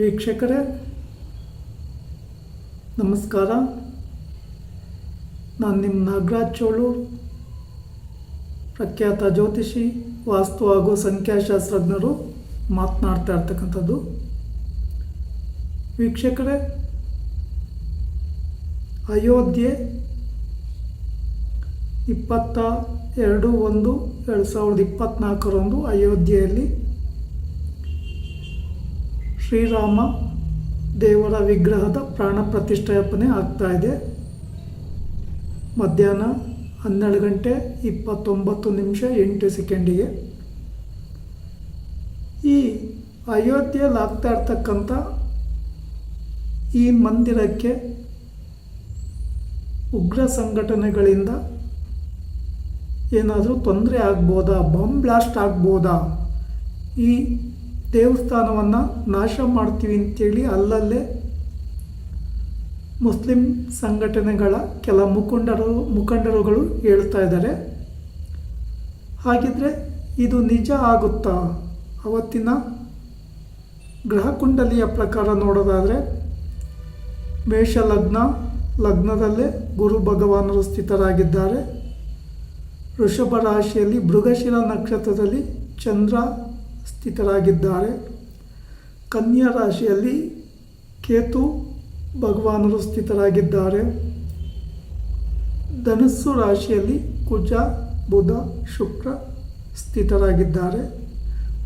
ವೀಕ್ಷಕರೇ, ನಮಸ್ಕಾರ. ನಾನು ನಿಮ್ಮ ನಾಗರಾಜ್ ಚೋಳು, ಪ್ರಖ್ಯಾತ ಜ್ಯೋತಿಷಿ, ವಾಸ್ತು ಹಾಗೂ ಸಂಖ್ಯಾಶಾಸ್ತ್ರಜ್ಞರು ಮಾತನಾಡ್ತಾ ಇರ್ತಕ್ಕಂಥದ್ದು. ವೀಕ್ಷಕರೇ, ಅಯೋಧ್ಯೆ ಇಪ್ಪತ್ತ ಎರಡು ಒಂದು ಎರಡು ಸಾವಿರದ ಇಪ್ಪತ್ತ್ನಾಲ್ಕರಂದು ಅಯೋಧ್ಯೆಯಲ್ಲಿ ಶ್ರೀರಾಮ ದೇವರ ವಿಗ್ರಹದ ಪ್ರಾಣ ಪ್ರತಿಷ್ಠಾಪನೆ ಆಗ್ತಾ ಇದೆ. ಮಧ್ಯಾಹ್ನ ಹನ್ನೆರಡು ಗಂಟೆ ಇಪ್ಪತ್ತೊಂಬತ್ತು ನಿಮಿಷ ಎಂಟು ಸೆಕೆಂಡಿಗೆ. ಈ ಅಯೋಧ್ಯೆಯಲ್ಲಿ ಆಗ್ತಾ ಇರ್ತಕ್ಕಂಥ ಈ ಮಂದಿರಕ್ಕೆ ಉಗ್ರ ಸಂಘಟನೆಗಳಿಂದ ಏನಾದರೂ ತೊಂದರೆ ಆಗ್ಬೋದಾ? ಬಾಂಬ್ ಬ್ಲಾಸ್ಟ್ ಆಗ್ಬೋದಾ? ಈ ದೇವಸ್ಥಾನವನ್ನು ನಾಶ ಮಾಡ್ತೀವಿ ಅಂತೇಳಿ ಅಲ್ಲಲ್ಲೇ ಮುಸ್ಲಿಂ ಸಂಘಟನೆಗಳ ಕೆಲ ಮುಖಂಡರು ಮುಖಂಡರುಗಳು ಹೇಳ್ತಾ ಇದ್ದಾರೆ. ಹಾಗಿದ್ರೆ ಇದು ನಿಜ ಆಗುತ್ತಾ? ಅವತ್ತಿನ ಗ್ರಹಕುಂಡಲಿಯ ಪ್ರಕಾರ ನೋಡೋದಾದರೆ ಮೇಷ ಲಗ್ನ ಲಗ್ನದಲ್ಲೇ ಗುರು ಭಗವಾನರು ಸ್ಥಿತರಾಗಿದ್ದಾರೆ. ವೃಷಭ ರಾಶಿಯಲ್ಲಿ ಮೃಗಶಿರ ನಕ್ಷತ್ರದಲ್ಲಿ ಚಂದ್ರ ಸ್ಥಿತರಾಗಿದ್ದಾರೆ ಕನ್ಯಾ ರಾಶಿಯಲ್ಲಿ ಕೇತು ಭಗವಾನರು ಸ್ಥಿತರಾಗಿದ್ದಾರೆ ಧನಸ್ಸು ರಾಶಿಯಲ್ಲಿ ಕುಜ, ಬುಧ, ಶುಕ್ರ ಸ್ಥಿತರಾಗಿದ್ದಾರೆ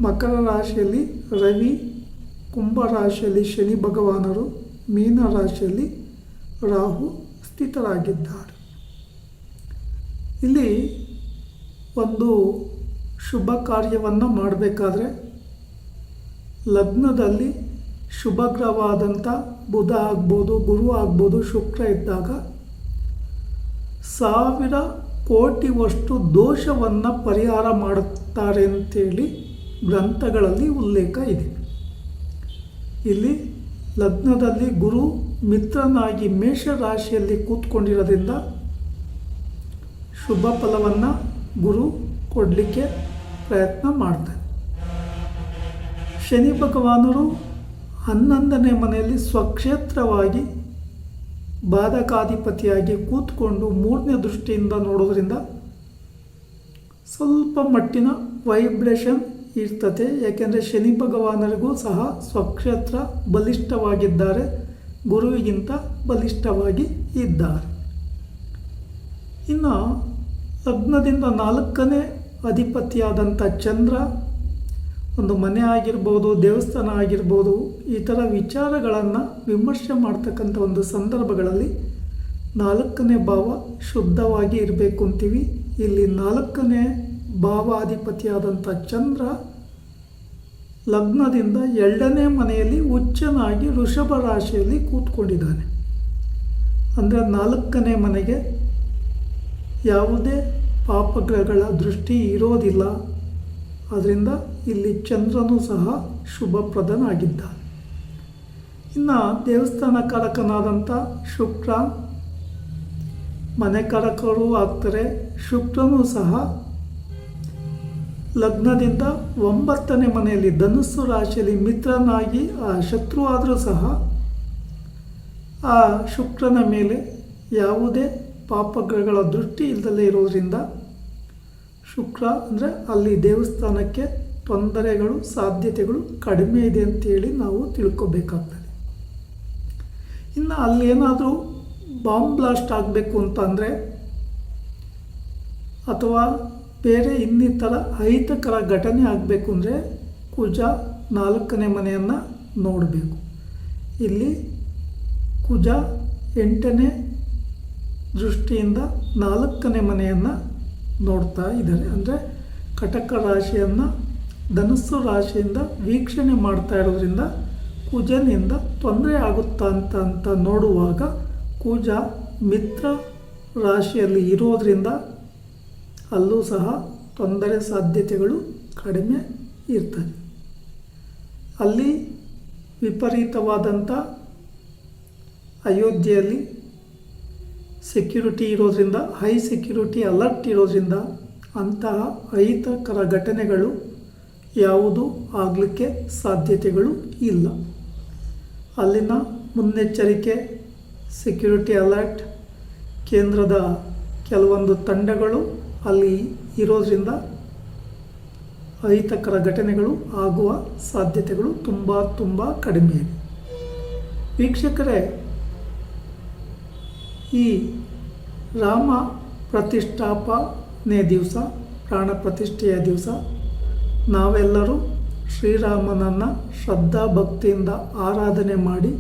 ಮಕರ ರಾಶಿಯಲ್ಲಿ ರವಿ, ಕುಂಭ ರಾಶಿಯಲ್ಲಿ ಶನಿ ಭಗವಾನರು, ಮೀನ ರಾಶಿಯಲ್ಲಿ ರಾಹು ಸ್ಥಿತರಾಗಿದ್ದಾರೆ ಇಲ್ಲಿ ಒಂದು ಶುಭ ಕಾರ್ಯವನ್ನು ಮಾಡಬೇಕಾದ್ರೆ ಲಗ್ನದಲ್ಲಿ ಶುಭ ಗ್ರಹವಾದಂಥ ಬುಧ ಆಗ್ಬೋದು, ಗುರು ಆಗ್ಬೋದು, ಶುಕ್ರ ಇದ್ದಾಗ ಸಾವಿರ ಕೋಟಿವಷ್ಟು ದೋಷವನ್ನು ಪರಿಹಾರ ಮಾಡುತ್ತಾರೆ ಅಂತೇಳಿ ಗ್ರಂಥಗಳಲ್ಲಿ ಉಲ್ಲೇಖ ಇದೆ. ಇಲ್ಲಿ ಲಗ್ನದಲ್ಲಿ ಗುರು ಮಿತ್ರನಾಗಿ ಮೇಷರಾಶಿಯಲ್ಲಿ ಕೂತ್ಕೊಂಡಿರೋದ್ರಿಂದ ಶುಭ ಫಲವನ್ನು ಗುರು ಕೊಡಲಿಕ್ಕೆ ಪ್ರಯತ್ನ ಮಾಡ್ತಾರೆ ಶನಿ ಭಗವಾನರು ಹನ್ನೊಂದನೇ ಮನೆಯಲ್ಲಿ ಸ್ವಕ್ಷೇತ್ರವಾಗಿ ಬಾಧಕಾಧಿಪತಿಯಾಗಿ ಕೂತ್ಕೊಂಡು ಮೂರನೇ ದೃಷ್ಟಿಯಿಂದ ನೋಡೋದ್ರಿಂದ ಸ್ವಲ್ಪ ಮಟ್ಟಿನ ವೈಬ್ರೇಷನ್ ಇರ್ತದೆ. ಯಾಕೆಂದರೆ ಶನಿ ಭಗವಾನರಿಗೂ ಸಹ ಸ್ವಕ್ಷೇತ್ರ ಬಲಿಷ್ಠವಾಗಿದ್ದಾರೆ. ಗುರುವಿಗಿಂತ ಬಲಿಷ್ಠವಾಗಿ ಇದ್ದಾರೆ. ಇನ್ನು ಲಗ್ನದಿಂದ ನಾಲ್ಕನೇ ಅಧಿಪತಿಯಾದಂಥ ಚಂದ್ರ ಒಂದು ಮನೆ ಆಗಿರ್ಬೋದು, ದೇವಸ್ಥಾನ ಆಗಿರ್ಬೋದು, ಈ ಥರ ವಿಚಾರಗಳನ್ನು ವಿಮರ್ಶೆ ಮಾಡ್ತಕ್ಕಂಥ ಒಂದು ಸಂದರ್ಭಗಳಲ್ಲಿ ನಾಲ್ಕನೇ ಭಾವ ಶುದ್ಧವಾಗಿ ಇರಬೇಕು ಅಂತೀವಿ. ಇಲ್ಲಿ ನಾಲ್ಕನೇ ಭಾವಾಧಿಪತಿಯಾದಂಥ ಚಂದ್ರ ಲಗ್ನದಿಂದ ಎರಡನೇ ಮನೆಯಲ್ಲಿ ಉಚ್ಚನಾಗಿ ವೃಷಭ ರಾಶಿಯಲ್ಲಿ ಕೂತ್ಕೊಂಡಿದ್ದಾನೆ. ಅಂದರೆ ನಾಲ್ಕನೇ ಮನೆಗೆ ಯಾವುದೇ ಪಾಪಗ್ರಹಗಳ ದೃಷ್ಟಿ ಇರೋದಿಲ್ಲ. ಆದ್ದರಿಂದ ಇಲ್ಲಿ ಚಂದ್ರನು ಸಹ ಶುಭಪ್ರದನಾಗಿದ್ದಾನೆ. ಇನ್ನು ದೇವಸ್ಥಾನ ಕಾರಕನಾದಂಥ ಶುಕ್ರ, ಮನೆ ಕಾರಕರೂ ಆಗ್ತಾರೆ. ಶುಕ್ರನೂ ಸಹ ಲಗ್ನದಿಂದ ಒಂಬತ್ತನೇ ಮನೆಯಲ್ಲಿ ಧನುಸ್ಸು ರಾಶಿಯಲ್ಲಿ ಮಿತ್ರನಾಗಿ, ಆ ಶತ್ರು ಆದರೂ ಸಹ ಆ ಶುಕ್ರನ ಮೇಲೆ ಯಾವುದೇ ಪಾಪಗ್ರಹಗಳ ದೃಷ್ಟಿ ಇಲ್ಲದಲ್ಲೇ ಇರೋದರಿಂದ ಶುಕ್ರ ಅಂದರೆ ಅಲ್ಲಿ ದೇವಸ್ಥಾನಕ್ಕೆ ತೊಂದರೆಗಳು, ಸಾಧ್ಯತೆಗಳು ಕಡಿಮೆ ಇದೆ ಅಂತೇಳಿ ನಾವು ತಿಳ್ಕೊಬೇಕಾಗ್ತದೆ. ಇನ್ನು ಅಲ್ಲಿ ಏನಾದರೂ ಬಾಂಬ್ ಬ್ಲಾಸ್ಟ್ ಆಗಬೇಕು ಅಂತಂದರೆ ಅಥವಾ ಬೇರೆ ಇನ್ನಿತರ ಅಹಿತಕರ ಘಟನೆ ಆಗಬೇಕು ಅಂದರೆ ಕುಜ ನಾಲ್ಕನೇ ಮನೆಯನ್ನು ನೋಡಬೇಕು. ಇಲ್ಲಿ ಕುಜ ಎಂಟನೇ ದೃಷ್ಟಿಯಿಂದ ನಾಲ್ಕನೇ ಮನೆಯನ್ನು ನೋಡ್ತಾ ಇದ್ದಾರೆ. ಅಂದರೆ ಕಟಕ ರಾಶಿಯನ್ನು, ಧನಸ್ಸು ರಾಶಿಯಿಂದ ವೀಕ್ಷಣೆ ಮಾಡ್ತಾ ಇರೋದ್ರಿಂದ ಕುಜನಿಂದ ತೊಂದರೆ ಆಗುತ್ತಾ ಅಂತ ಅಂತ ನೋಡುವಾಗ ಕುಜ ಮಿತ್ರ ರಾಶಿಯಲ್ಲಿ ಇರೋದ್ರಿಂದ ಅಲ್ಲೂ ಸಹ ತೊಂದರೆ ಸಾಧ್ಯತೆಗಳು ಕಡಿಮೆ ಇರ್ತದೆ. ಅಲ್ಲಿ ವಿಪರೀತವಾದಂಥ ಅಯೋಧ್ಯೆಯಲ್ಲಿ ಸೆಕ್ಯುರಿಟಿ ಇರೋದ್ರಿಂದ ಹೈ ಸೆಕ್ಯುರಿಟಿ ಅಲರ್ಟ್ ಇರೋದ್ರಿಂದ ಅಂತಹ ಅಹಿತಕರ ಘಟನೆಗಳು ಯಾವುದು ಆಗಲಿಕ್ಕೆ ಸಾಧ್ಯತೆಗಳು ಇಲ್ಲ. ಅಲ್ಲಿನ ಮುನ್ನೆಚ್ಚರಿಕೆ ಸೆಕ್ಯೂರಿಟಿ ಅಲರ್ಟ್ ಕೇಂದ್ರದ ಕೆಲವೊಂದು ತಂಡಗಳು ಅಲ್ಲಿ ಇರೋದ್ರಿಂದ ಅಹಿತಕರ ಘಟನೆಗಳು ಆಗುವ ಸಾಧ್ಯತೆಗಳು ತುಂಬ ತುಂಬ ಕಡಿಮೆ. ಇದೆ ವೀಕ್ಷಕರೇ ಈ ರಾಮ ಪ್ರತಿಷ್ಠಾಪನೆ ದಿವಸ, ಪ್ರಾಣ ಪ್ರತಿಷ್ಠೆಯ ದಿವಸ. ನಾವೆಲ್ಲರೂ ಶ್ರೀರಾಮನನ್ನು ಶ್ರದ್ಧಾ ಭಕ್ತಿಯಿಂದ ಆರಾಧನೆ ಮಾಡಿ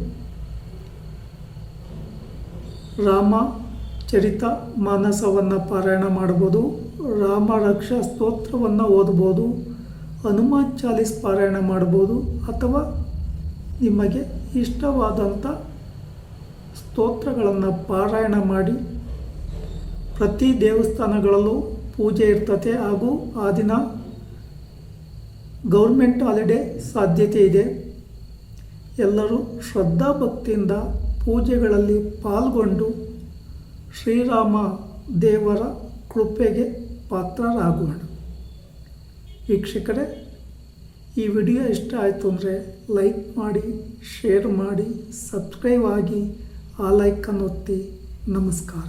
ರಾಮ ಚರಿತ ಮಾನಸವನ್ನು ಪಾರಾಯಣ ಮಾಡ್ಬೋದು ರಾಮ ರಕ್ಷಾ ಸ್ತೋತ್ರವನ್ನು ಓದ್ಬೋದು ಹನುಮಾನ್ ಚಾಲೀಸ್ ಪಾರಾಯಣ ಮಾಡ್ಬೋದು ಅಥವಾ ನಿಮಗೆ ಇಷ್ಟವಾದಂಥ ಸ್ತೋತ್ರಗಳನ್ನು ಪಾರಾಯಣ ಮಾಡಿ ಪ್ರತಿ ದೇವಸ್ಥಾನಗಳಲ್ಲೂ ಪೂಜೆ ಇರ್ತತೆ ಹಾಗೂ ಆ ದಿನ ಗೌರ್ಮೆಂಟ್ ಹಾಲಿಡೇ ಸಾಧ್ಯತೆ ಇದೆ. ಎಲ್ಲರೂ ಶ್ರದ್ಧಾ ಭಕ್ತಿಯಿಂದ ಪೂಜೆಗಳಲ್ಲಿ ಪಾಲ್ಗೊಂಡು ಶ್ರೀರಾಮ ದೇವರ ಕೃಪೆಗೆ ಪಾತ್ರರಾಗೋಣ. ವೀಕ್ಷಕರೇ, ಈ ವಿಡಿಯೋ ಇಷ್ಟ ಆಯಿತು ಅಂದರೆ ಲೈಕ್ ಮಾಡಿ, ಶೇರ್ ಮಾಡಿ, ಸಬ್ಸ್ಕ್ರೈಬ್ ಆಗಿ ಆ ಲೈಕನ್ನು ಒತ್ತಿ ನಮಸ್ಕಾರ